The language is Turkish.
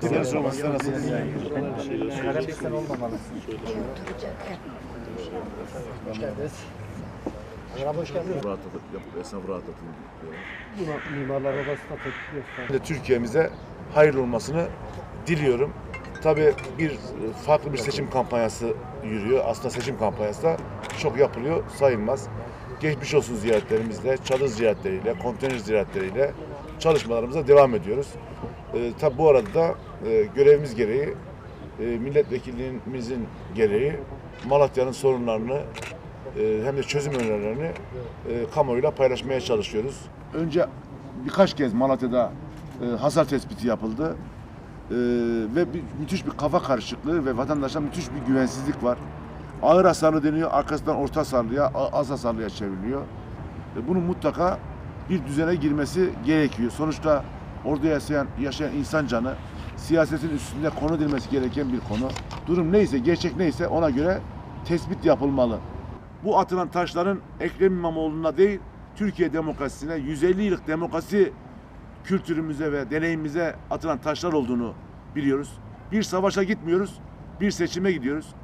Sizler sormasına nasılsınız? Arabistan olmamalı. Hoş geldiniz. Merhaba hoş geldiniz. Rahatlatıp, yapıp esnaf rahatlatın diyor. Buna Mimarlar Odası da tepki Türkiye'mize hayırlı olmasını diliyorum. Tabii bir farklı bir seçim kampanyası yürüyor. Aslında seçim kampanyası da çok yapılıyor sayılmaz. Geçmiş olsun ziyaretlerimizle, çadır ziyaretleriyle, konteyner ziyaretleriyle çalışmalarımıza devam ediyoruz. Ee, tabii bu arada da e, görevimiz gereği, e, milletvekilliğimizin gereği Malatya'nın sorunlarını e, hem de çözüm önerilerini e, kamuoyuyla paylaşmaya çalışıyoruz. Önce birkaç kez Malatya'da e, hasar tespiti yapıldı. E, ve bir, müthiş bir kafa karışıklığı ve vatandaşa müthiş bir güvensizlik var. Ağır hasarlı deniyor, arkasından orta hasarlıya, az hasarlıya çevriliyor. E, bunun mutlaka bir düzene girmesi gerekiyor. Sonuçta orada yaşayan, yaşayan insan canı siyasetin üstünde konu edilmesi gereken bir konu. Durum neyse, gerçek neyse ona göre tespit yapılmalı. Bu atılan taşların Ekrem İmamoğlu'na değil, Türkiye demokrasisine, 150 yıllık demokrasi kültürümüze ve deneyimimize atılan taşlar olduğunu biliyoruz. Bir savaşa gitmiyoruz, bir seçime gidiyoruz.